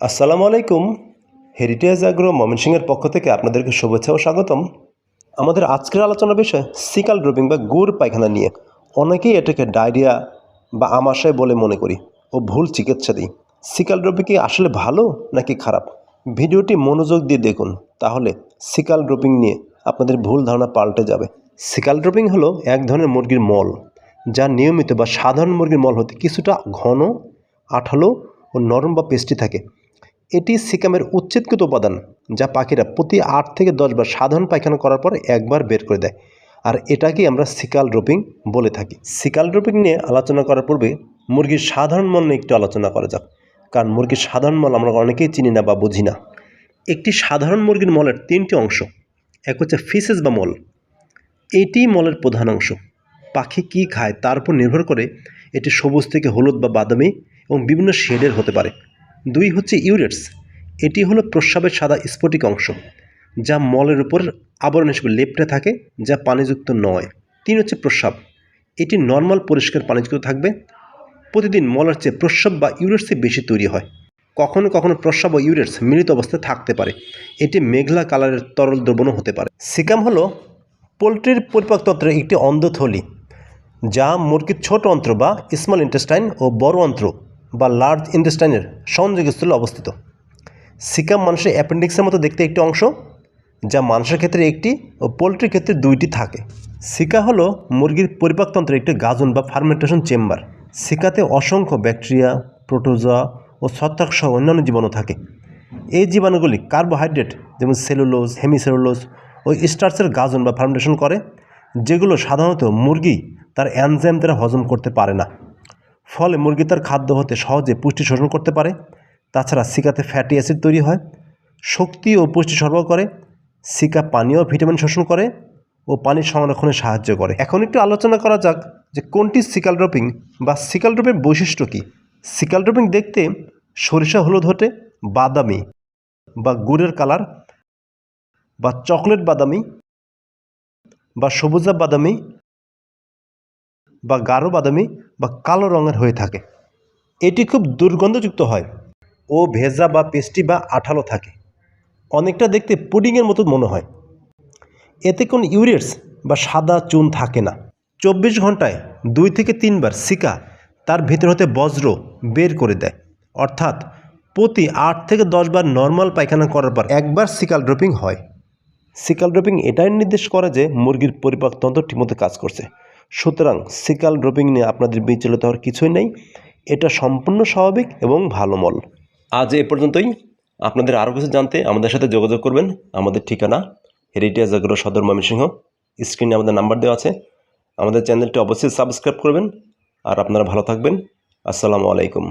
আসসালামু আলাইকুম। Heritage agro ময়মনসিংহের পক্ষ থেকে আপনাদেরকে শুভেচ্ছা ও স্বাগতম। আমাদের আজকের আলোচনার বিষয় সিকাল ড্রপিং বা গুড় পায়খানা নিয়ে। অনেকেই এটাকে ডায়রিয়া বা আমাশয় বলে মনে করি ও ভুল চিকিৎসা দিই। সিকাল ড্রপিং কি আসলে ভালো নাকি খারাপ? ভিডিওটি মনোযোগ দিয়ে দেখুন, তাহলে সিকাল ড্রপিং নিয়ে আপনাদের ভুল ধারণা পাল্টে যাবে। সিকাল ড্রপিং হলো এক ধরনের মুরগির মল, যা নিয়মিত বা সাধারণ মুরগির মল হতে কিছুটা ঘন, আঠালো ও নরম বা পেস্টি থাকে। এটি সিকামের উচ্ছেদকৃত উপাদান, যা পাখিরা প্রতি আট থেকে দশ বার সাধারণ পায়খানা করার পর একবার বের করে দেয়। আর এটাকেই আমরা সিকাল ড্রপিং বলে থাকি। সিকাল ড্রপিং নিয়ে আলোচনা করার পূর্বে মুরগির সাধারণ মল নিয়ে একটু আলোচনা করা যাক। কারণ মুরগির সাধারণ মল আমরা অনেকেই চিনি না বা বুঝি না। একটি সাধারণ মুরগির মলের তিনটি অংশ, এক হচ্ছে ফিসেস বা মল। এটিই মলের প্রধান অংশ। পাখি কী খায় তার উপর নির্ভর করে এটি সবুজ থেকে হলুদ বা বাদামি এবং বিভিন্ন শেডের হতে পারে। দুই হচ্ছে ইউরেটস। এটি হলো প্রস্রাবের সাদা স্ফটিক অংশ, যা মলের উপর আবরণ হিসেবে লেপটে থাকে, যা পানিযুক্ত নয়। তিন হচ্ছে প্রস্রাব। এটি নর্মাল পরিষ্কার পানিযুক্ত থাকবে। প্রতিদিন মলের চেয়ে প্রস্রাব বা ইউরেটসে বেশি তৈরি হয়। কখনো কখনো প্রস্রাব ও ইউরেটস মিলিত অবস্থায় থাকতে পারে। এটি মেঘলা কালারের তরল দ্রবণও হতে পারে। সিকাম হলো পোলট্রির পরিপাকতন্ত্রের একটি অন্ধথলি, যা মুরগির ছোট অন্ত্র বা স্মল ইন্টেস্টাইন ও বড় অন্ত্র বা লার্জ ইন্টেস্টাইনের সংযোগস্থলে অবস্থিত। সিকাম মানুষের অ্যাপেন্ডিক্সের মতো দেখতে একটি অংশ, যা মানুষের ক্ষেত্রে একটি ও পোলট্রির ক্ষেত্রে দুইটি থাকে। সিকা হলো মুরগির পরিপাকতন্ত্রের একটি গাজন বা ফার্মেন্টেশন চেম্বার সিকাতে অসংখ্য ব্যাকটেরিয়া প্রোটোজোয়া ও ছত্রাক সহ অন্যান্য জীবাণু থাকে। এই জীবাণুগুলি কার্বোহাইড্রেট যেমন সেলুলোজ হেমিসেলুলোজ ও স্টার্চের গাজন বা ফার্মেন্টেশন করে, যেগুলো সাধারণত মুরগি তার অ্যানজাইম দ্বারা হজম করতে পারে না। ফলে মুরগি তার খাদ্য হতে সহজে পুষ্টি শোষণ করতে পারে। তাছাড়া সিকাতে ফ্যাটি অ্যাসিড তৈরি হয়, শক্তি ও পুষ্টি সরবরাহ করে, সিকা পানীয় ভিটামিন শোষণ করে ও পানির সংরক্ষণে সাহায্য করে। এখন একটু আলোচনা করা যাক যে কোনটি সিকাল ড্রপিং বা সিকাল ড্রপের বৈশিষ্ট্য কী? সিকাল ড্রপিং দেখতে সরিষা, হলুদ হতে বাদামি বা গুড়ের কালার বা চকলেট বাদামি বা সবুজা বাদামি বা গাঢ় বাদামি বা কালো রঙের হয়ে থাকে। এটি খুব দুর্গন্ধযুক্ত হয় ও ভেজা বা পেস্টি বা আঠালো থাকে। অনেকটা দেখতে পুডিংয়ের মতো মনে হয়। এতে কোনো ইউরিটস বা সাদা চুন থাকে না। চব্বিশ ঘন্টায় দুই থেকে তিনবার সিকা তার ভিতর হতে বজ্র বের করে দেয়। অর্থাৎ প্রতি আট থেকে দশ বার নর্মাল পায়খানা করার পর একবার সিকাল ড্রপিং হয়। সিকাল ড্রপিং এটাই নির্দেশ করে যে মুরগির পরিপাকতন্ত্র ঠিকমতো কাজ করছে। সুতরাং সিকাল ড্রপিং নিয়ে আপনাদের বিচলিত হওয়ার কিছুই নেই। এটা সম্পূর্ণ স্বাভাবিক এবং ভালো মল। আজ এ পর্যন্তই। আপনাদের আরও কিছু জানতে আমাদের সাথে যোগাযোগ করবেন। আমাদের ঠিকানা হেরিটেজ আগ্রহ সদর ময়মনসিংহ। স্ক্রিনে আমাদের নাম্বার দেওয়া আছে। আমাদের চ্যানেলটি অবশ্যই সাবস্ক্রাইব করবেন। আর আপনারা ভালো থাকবেন। আসসালামু আলাইকুম।